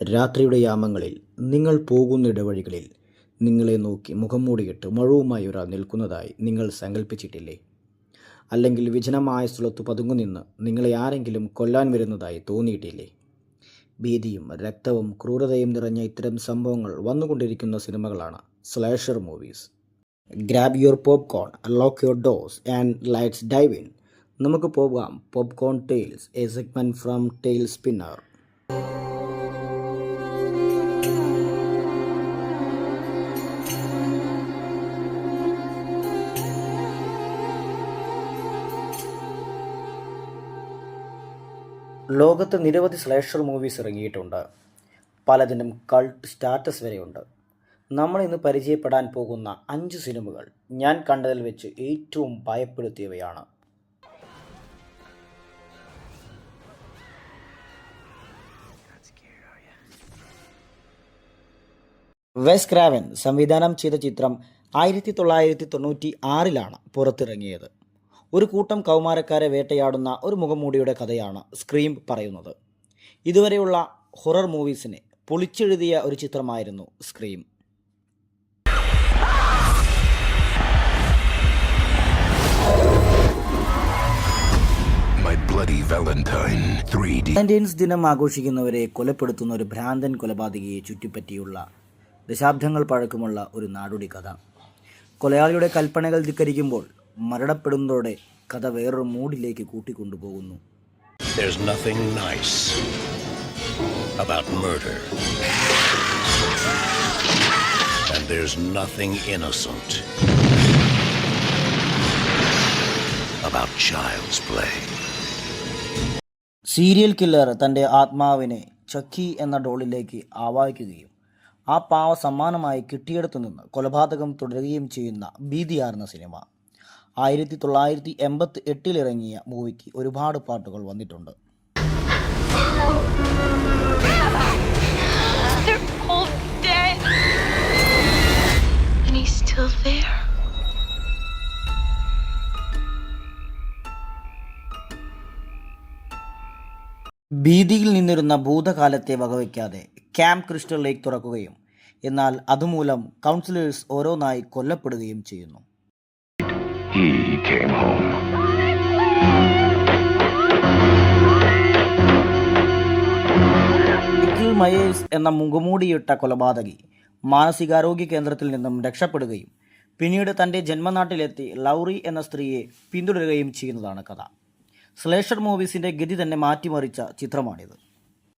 രാത്രിയുടെ യാമങ്ങളിൽ നിങ്ങൾ പോകുന്ന ഇടവഴികളിൽ നിങ്ങളെ നോക്കി മുഖം മൂടിയിട്ട് മഴവുമായി ഒരാൾ നിൽക്കുന്നതായി നിങ്ങൾ സങ്കല്പിച്ചിട്ടില്ലേ അല്ലെങ്കിൽ വിജനമായ സ്ഥലത്ത് പതുങ്ങുനിന്ന് നിങ്ങളെ ആരെങ്കിലും കൊല്ലാൻ വരുന്നതായി തോന്നിയിട്ടില്ലേ? ഭീതിയും രക്തവും ക്രൂരതയും നിറഞ്ഞ ഇത്തരം സംഭവങ്ങൾ വന്നുകൊണ്ടിരിക്കുന്ന സിനിമകളാണ് slasher movies grab your popcorn unlock your doors and lights dive in നമുക്ക് പോകാം. Popcorn tales a segment from tale spinner ലോകത്ത് നിരവധി സ്ലേഷർ മൂവീസ് ഇറങ്ങിയിട്ടുണ്ട്. പലതിനും കൾട്ട് സ്റ്റാറ്റസ് വരെയുണ്ട്. നമ്മൾ ഇന്ന് പരിചയപ്പെടാൻ പോകുന്ന അഞ്ച് സിനിമകൾ ഞാൻ കണ്ടതിൽ വെച്ച് ഏറ്റവും ഭയപ്പെടുത്തിയവയാണ്. വെസ് ക്രാവൻ സംവിധാനം ചെയ്ത ചിത്രം ആയിരത്തി തൊള്ളായിരത്തി തൊണ്ണൂറ്റി ആറിലാണ് പുറത്തിറങ്ങിയത്. ഒരു കൂട്ടം കൗമാരക്കാരെ വേട്ടയാടുന്ന ഒരു മുഖംമൂടിയുടെ കഥയാണ് സ്ക്രീം പറയുന്നത്. ഇതുവരെയുള്ള ഹൊറർ മൂവീസിനെ പൊളിച്ചെഴുതിയ ഒരു ചിത്രമായിരുന്നു Scream. My Bloody Valentine 3D. Valentine's ദിനം ആഘോഷിക്കുന്നവരെ കൊലപ്പെടുത്തുന്ന ഒരു ഭ്രാന്തൻ കൊലപാതകയെ ചുറ്റിപ്പറ്റിയുള്ള ദശാബ്ദങ്ങൾ പഴക്കമുള്ള ഒരു നാടോടി കഥ. കൊലയാളിയുടെ കൽപ്പനകൾ ധിക്കരിക്കുമ്പോൾ മരണപ്പെടുന്നതോടെ കഥ വേറൊരു മൂഡിലേക്ക് കൂട്ടിക്കൊണ്ടുപോകുന്നു There's nothing nice about murder. And there's nothing innocent about child's play. Serial killer തന്റെ ആത്മാവിനെ ചക്കി എന്ന ഡോളിലേക്ക് ആവാഹിക്കുകയും ആ പാവ സമ്മാനമായി കിട്ടിയെടുത്തു നിന്ന് കൊലപാതകം തുടരുകയും ചെയ്യുന്ന ഭീതിയാർന്ന സിനിമ ആയിരത്തി തൊള്ളായിരത്തി എൺപത്തി എട്ടിലിറങ്ങിയ മൂവിക്ക് ഒരുപാട് പാട്ടുകൾ വന്നിട്ടുണ്ട്. ഭീതിയിൽ നിന്നിരുന്ന ഭൂതകാലത്തെ വകവയ്ക്കാതെ ക്യാമ്പ് ക്രിസ്റ്റൽ ലേക്ക് തുറക്കുകയും എന്നാൽ അതുമൂലം കൗൺസിലേഴ്സ് ഓരോന്നായി കൊല്ലപ്പെടുകയും ചെയ്യുന്നു. He came home. Nikhil Myers എന്ന മുഖമൂടിയിട്ട കൊലപാതകി മാനസികാരോഗ്യ കേന്ദ്രത്തിൽ നിന്നും രക്ഷപ്പെടുകയും പിന്നീട് തന്റെ ജന്മനാട്ടിലെത്തി ലൗറി എന്ന സ്ത്രീയെ പിന്തുടരുകയും ചെയ്യുന്നതാണ് കഥ സ്ലേഷർ മൂവീസിന്റെ ഗതി തന്നെ മാറ്റിമറിച്ച ചിത്രമാണിത്